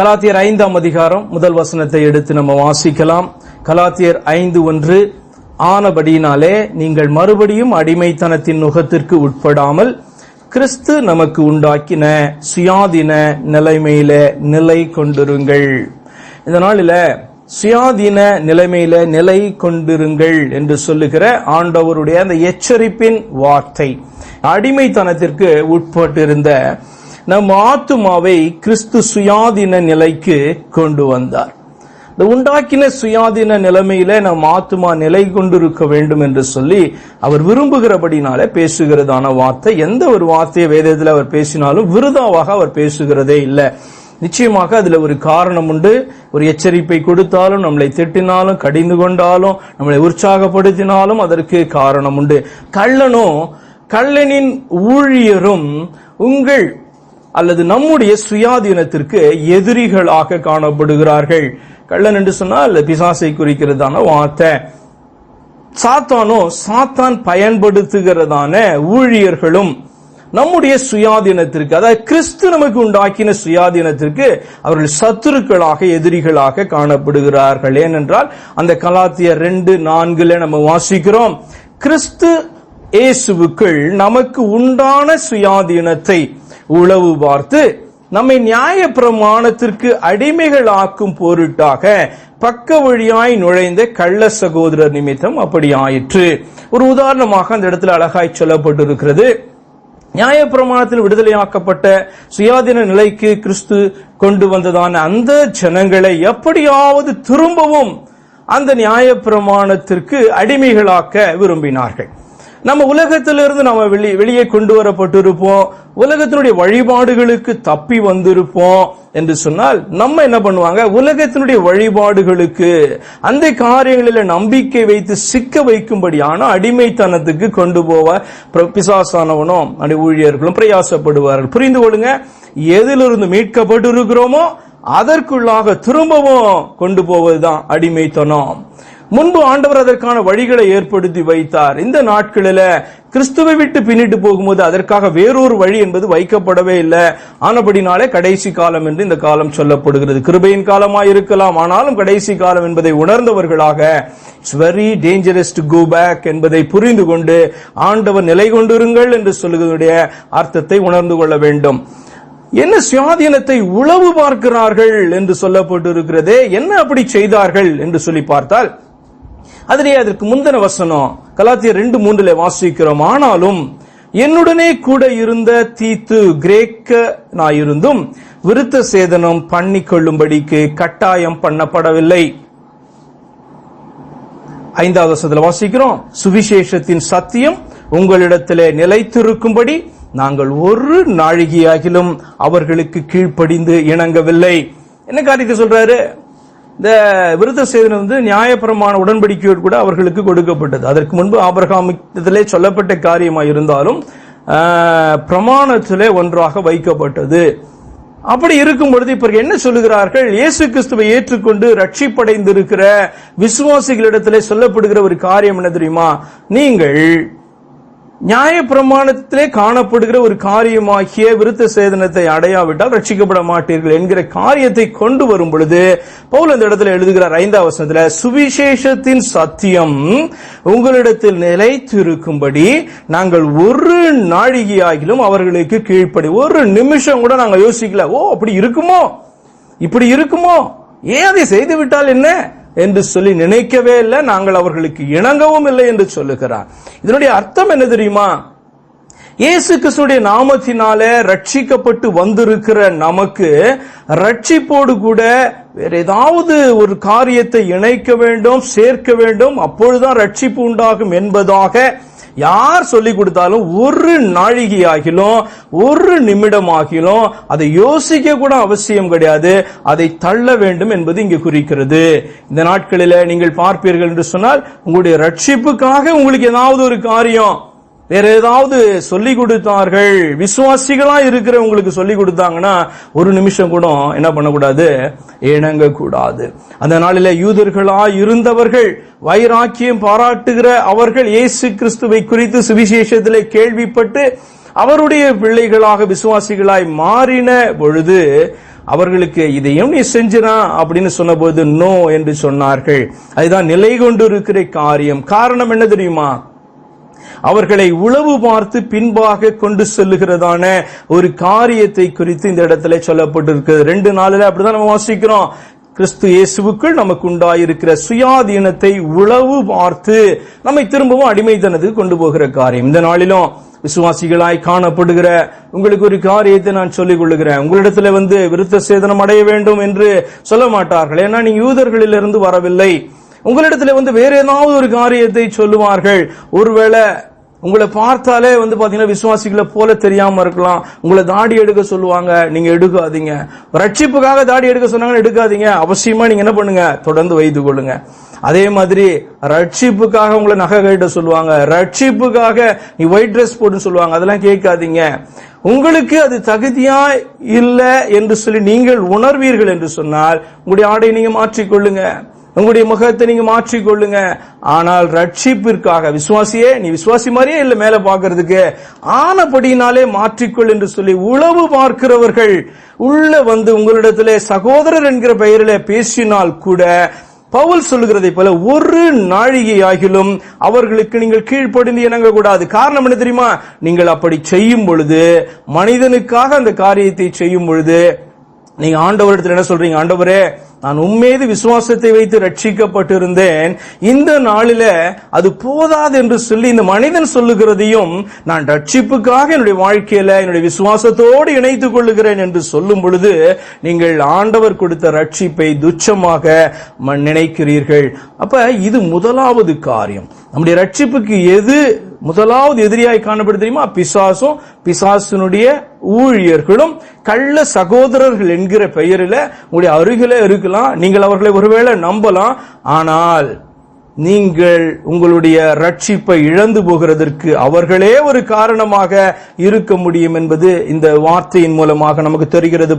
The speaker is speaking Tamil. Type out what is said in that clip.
கலாத்தியர் ஐந்தாம் அதிகாரம் முதல் வசனத்தை எடுத்து நம்ம வாசிக்கலாம். கலாத்தியர் ஐந்து ஒன்று ஆனபடியினாலே நீங்கள் மறுபடியும் அடிமைத்தனத்தின் நுகத்திற்கு உட்படாமல் கிறிஸ்து நமக்கு உண்டாக்கின சுயாதீன நிலைமையில நிலை கொண்டிருங்கள். இந்த நாளில சுயாதீன நிலைமையில நிலை கொண்டிருங்கள் என்று சொல்லுகிற ஆண்டவருடைய அந்த எச்சரிப்பின் வார்த்தை. அடிமைத்தனத்திற்கு உட்பட்டிருந்த நம் ஆத்துமாவை கிறிஸ்து சுயாதீன நிலைக்கு கொண்டு வந்தார். இந்த உண்டாக்கின சுயாதீன நிலைமையில நம் ஆத்துமா நிலை கொண்டிருக்க வேண்டும் என்று சொல்லி அவர் விரும்புகிறபடினால பேசுகிறதான வார்த்தை. எந்த ஒரு வார்த்தையை வேதத்தில் அவர் பேசினாலும் விருதாவாக அவர் பேசுகிறதே இல்லை. நிச்சயமாக அதுல ஒரு காரணம் உண்டு. ஒரு எச்சரிப்பை கொடுத்தாலும் நம்மளை திட்டினாலும் கடிந்து கொண்டாலும் நம்மளை உற்சாகப்படுத்தினாலும் அதற்கு காரணம் உண்டு. கள்ளனும் கள்ளனின் ஊழியரும் உங்கள் அல்லது நம்முடைய சுயாதீனத்திற்கு எதிரிகளாக காணப்படுகிறார்கள். கள்ளன் என்று சொன்னால் பிசாசை குறிக்கிறதான வார்த்தை. சாத்தானோ சாத்தான் பயன்படுத்துகிறதான ஊழியர்களும் நம்முடைய சுயாதீனத்திற்கு அதாவது கிறிஸ்து நமக்கு உண்டாக்கின சுயாதீனத்திற்கு அவர்கள் சத்துருக்களாக எதிரிகளாக காணப்படுகிறார்கள். ஏனென்றால் அந்த கலாத்திய ரெண்டு நான்குல நம்ம வாசிக்கிறோம். கிறிஸ்து இயேசுவுக்குள் நமக்கு உண்டான சுயாதீனத்தை உளவு பார்த்து நம்மை நியாய பிரமாணத்திற்கு அடிமைகளாக்கும் பொருட்டாக பக்க வழியாய் நுழைந்த கள்ள சகோதரர் நிமித்தம் அப்படி ஆயிற்று. ஒரு உதாரணமாக அந்த இடத்துல அழகாய் சொல்லப்பட்டிருக்கிறது. நியாயப்பிரமாணத்தில் விடுதலையாக்கப்பட்ட சுயாதீன நிலைக்கு கிறிஸ்து கொண்டு வந்ததான அந்த ஜனங்களை எப்படியாவது திரும்பவும் அந்த நியாயப்பிரமாணத்திற்கு அடிமைகளாக்க விரும்பினார்கள். நம்ம உலகத்திலிருந்து நம்ம வெளியே வெளியே கொண்டு வரப்பட்டிருப்போம். உலகத்தினுடைய வழிபாடுகளுக்கு தப்பி வந்திருப்போம் என்று சொன்னால் நம்ம என்ன பண்ணுவாங்க? உலகத்தினுடைய வழிபாடுகளுக்கு அந்த காரியங்களில் நம்பிக்கை வைத்து சிக்க வைக்கும்படியான அடிமைத்தனத்துக்கு கொண்டு போவ பிசாசானவனும் அடி ஊழியர்களும் பிரயாசப்படுவார்கள். புரிந்து கொள்ளுங்க. எதிலிருந்து மீட்கப்பட்டிருக்கிறோமோ அதற்குள்ளாக திரும்பவும் கொண்டு போவதுதான் அடிமைத்தனம். முன்பு ஆண்டவர் அதற்கான வழிகளை ஏற்படுத்தி வைத்தார். இந்த நாட்களில கிறிஸ்துவை விட்டு பின்னிட்டு போகும்போது அதற்காக வேறொரு வழி என்பது வைக்கப்படவே இல்லை. ஆனபடினாலே கடைசி காலம் என்று இந்த காலம் சொல்லப்படுகிறது. கிருபையின் காலமாய் இருக்கலாம் ஆனாலும் கடைசி காலம் என்பதை உணர்ந்தவர்களாக it's very dangerous to go back என்பதை புரிந்து கொண்டு ஆண்டவர் நிலை கொண்டிருங்கள் என்று சொல்லுவதுடைய அர்த்தத்தை உணர்ந்து கொள்ள வேண்டும். என்ன சுயாதீனத்தை உளவு பார்க்கிறார்கள் என்று சொல்லப்பட்டிருக்கிறதே? என்ன அப்படி செய்தார்கள் என்று சொல்லி பார்த்தால் அதிலே அதற்கு முந்தின வசனம் கலாத்திய ரெண்டு மூன்றுல வாசிக்கிறோம். ஆனாலும் என்னுடனே கூட இருந்த தீத்து கிரேக்க நாயிருந்தும் விருத்த சேதனம் பண்ணி கொள்ளும்படிக்கு கட்டாயம் பண்ணப்படவில்லை. ஐந்தாவது வசனத்தில் வாசிக்கிறோம். சுவிசேஷத்தின் சத்தியம் உங்களிடத்திலே நிலைத்திருக்கும்படி நாங்கள் ஒரு நாழிகையாகிலும் அவர்களுக்கு கீழ்ப்படிந்து இணங்கவில்லை. என்ன காரியத்தை சொல்றாரு? இந்த விருத்த சேதனம் வந்து நியாயப்பிரமான உடன்படிக்கையோடு கூட அவர்களுக்கு கொடுக்கப்பட்டது. அதற்கு முன்பு ஆபரகாமித்திலே சொல்லப்பட்ட காரியமாக இருந்தாலும் பிரமாணத்திலே ஒன்றாக வைக்கப்பட்டது. அப்படி இருக்கும் பொழுது இப்ப என்ன சொல்லுகிறார்கள்? இயேசு கிறிஸ்துவை ஏற்றுக்கொண்டு ரட்சிப்படைந்திருக்கிற விசுவாசிகளிடத்திலே சொல்லப்படுகிற ஒரு காரியம் என்ன தெரியுமா? நீங்கள் நியாய பிரமாணத்திலே காணப்படுகிற ஒரு காரியமாகிய விருத்த சேதனத்தை அடையாவிட்டால் ரட்சிக்கப்பட மாட்டீர்கள் என்கிற காரியத்தை கொண்டு வரும் பொழுது பவுல் அந்த இடத்துல எழுதுகிறார் ஐந்தாவது வசனத்துல சுவிசேஷத்தின் சத்தியம் உங்களிடத்தில் நிலைத்திருக்கும்படி நாங்கள் ஒரு நாழிகையாகிலும் அவர்களுக்கு கீழ்ப்படி ஒரு நிமிஷம் கூட நாங்கள் யோசிக்கல ஓ அப்படி இருக்குமோ? இப்படி இருக்குமோ? ஏன் அதை செய்து விட்டால் என்ன? என்று சொல்லி நினைக்கவே இல்லை. நாங்கள் அவர்களுக்கு இணங்கவும் இல்லை என்று சொல்லுகிறார். இதனுடைய அர்த்தம் என்ன தெரியுமா? இயேசு கிறிஸ்துடைய நாமத்தினாலே ரட்சிக்கப்பட்டு வந்திருக்கிற நமக்கு ரட்சிப்போடு கூட வேற ஏதாவது ஒரு காரியத்தை இணைக்க வேண்டும் சேர்க்க வேண்டும் அப்பொழுதுதான் ரட்சிப்பு உண்டாகும் என்பதாக யார் சொல்லி கொடுத்தாலும் ஒரு நாழிகையாகிலும் ஒரு நிமிடமாகிலும் அதை யோசிக்க கூட அவசியம் கிடையாது. அதை தள்ள வேண்டும் என்பது இங்கு குறிக்கிறது. இந்த நாட்களில் நீங்கள் பார்ப்பீர்கள் என்று சொன்னால் உங்களுடைய ரட்சிப்புக்காக உங்களுக்கு ஏதாவது ஒரு காரியம். வேற ஏதாவது சொல்லி கொடுத்தார்கள் விசுவாசிகளா இருக்கிறவங்களுக்கு சொல்லி கொடுத்தாங்கன்னா ஒரு நிமிஷம் கூட என்ன பண்ணக்கூடாது? இணங்க கூடாது அந்த நாளில யூதர்களா இருந்தவர்கள் வைராக்கியம் பாராட்டுகிற அவர்கள் இயேசு கிறிஸ்துவை குறித்து சுவிசேஷத்திலே கேள்விப்பட்டு அவருடைய பிள்ளைகளாக விசுவாசிகளாய் மாறின பொழுது அவர்களுக்கு இதையும் நீ செஞ்சினா? அப்படின்னு சொன்னபோது நோ என்று சொன்னார்கள். அதுதான் நிலை கொண்டு இருக்கிற காரியம். காரணம் என்ன தெரியுமா? அவர்களை உளவு பார்த்து பின்பாக கொண்டு செல்லுகிறதான ஒரு காரியத்தை குறித்து இந்த இடத்துல சொல்லப்பட்டிருக்கிறது. ரெண்டு நாளில் அப்படிதான் நம்ம வாசிக்கிறோம். கிறிஸ்து இயேசுவுக்குள் நமக்கு உண்டாயிருக்கிற சுயாதீனத்தை உளவு பார்த்து நம்மை திரும்பவும் அடிமைத்தனத்துக்கு கொண்டு போகிற காரியம். இந்த நாளிலும் விசுவாசிகளாய் காணப்படுகிற உங்களுக்கு ஒரு காரியத்தை நான் சொல்லிக் கொள்ளுகிறேன். உங்களிடத்துல வந்து விருத்த சேதனம் அடைய வேண்டும் என்று சொல்ல மாட்டார்கள். ஏன்னா நீங்க யூதர்களிலிருந்து வரவில்லை. உங்களிடத்துல வந்து வேற ஏதாவது ஒரு காரியத்தை சொல்லுவார்கள். ஒருவேளை உங்களை பார்த்தாலே வந்து பாத்தீங்கன்னா விசுவாசிகளை போல தெரியாம இருக்கலாம். உங்களை தாடி எடுக்க சொல்லுவாங்க நீங்க எடுக்காதீங்க. ரட்சிப்புக்காக தாடி எடுக்க சொன்னாங்கன்னு எடுக்காதீங்க. அவசியமா நீங்க என்ன பண்ணுங்க? தொடர்ந்து வைத்து கொள்ளுங்க. அதே மாதிரி ரட்சிப்புக்காக உங்களை நகை கட்ட சொல்லுவாங்க. ரட்சிப்புக்காக நீ ஒயிட் ட்ரெஸ் போட்டு சொல்லுவாங்க. அதெல்லாம் கேட்காதீங்க. உங்களுக்கு அது தகுதியா இல்லை என்று சொல்லி நீங்கள் உணர்வீர்கள் என்று சொன்னால் உங்களுடைய ஆடை நீங்க மாற்றிக்கொள்ளுங்க. உங்களுடைய முகத்தை நீங்க மாற்றிக்கொள்ளுங்க. ஆனால் ரட்சிப்பிற்காக விசுவாசியே நீ விசுவாசி மாதிரியே இல்லை மேல பாக்குறதுக்கு ஆனபடியினாலே மாற்றிக்கொள் என்று சொல்லி உளவு பார்க்கிறவர்கள் உள்ள வந்து உங்களிடத்திலே சகோதரர் என்கிற பெயரிலே பேசினால் கூட பவுல் சொல்லுகிறதை போல ஒரு நாழிகை ஆகிலும் அவர்களுக்கு நீங்கள் கீழ்ப்படிந்து இணங்க கூடாது காரணம் என்ன தெரியுமா? நீங்கள் அப்படி செய்யும் பொழுது மனிதனுக்காக அந்த காரியத்தை செய்யும் பொழுது நீங்க ஆண்டவரிடத்தில் என்ன சொல்றீங்க? ஆண்டவரே நான் உம்மீது விசுவாசத்தை வைத்து ரட்சிக்கப்பட்டிருந்தேன். இந்த நாளில அது போதாது என்று சொல்லி இந்த மனிதன் சொல்லுகிறதையும் நான் ரட்சிப்புக்காக என்னுடைய வாழ்க்கையில என்னுடைய விசுவாசத்தோடு இணைத்துக் கொள்ளுகிறேன் என்று சொல்லும் பொழுது நீங்கள் ஆண்டவர் கொடுத்த ரட்சிப்பை துச்சமாக நினைக்கிறீர்கள். அப்ப இது முதலாவது காரியம். நம்முடைய ரட்சிப்புக்கு எது முதலாவது எதிரியாய் காணப்படுது தெரியுமா? பிசாசும் பிசாசினுடைய ஊழியர்களும் கள்ள சகோதரர்கள் என்கிற பெயரில் உங்களுடைய அருகில இருக்கலாம். நீங்கள் அவர்களை ஒருவேளை நம்பலாம். ஆனால் நீங்கள் உங்களுடைய ரட்சிப்பை இழந்து போகிறதற்கு அவர்களே ஒரு காரணமாக இருக்க முடியும் என்பது இந்த வார்த்தையின் மூலமாக நமக்கு தெரிகிறது.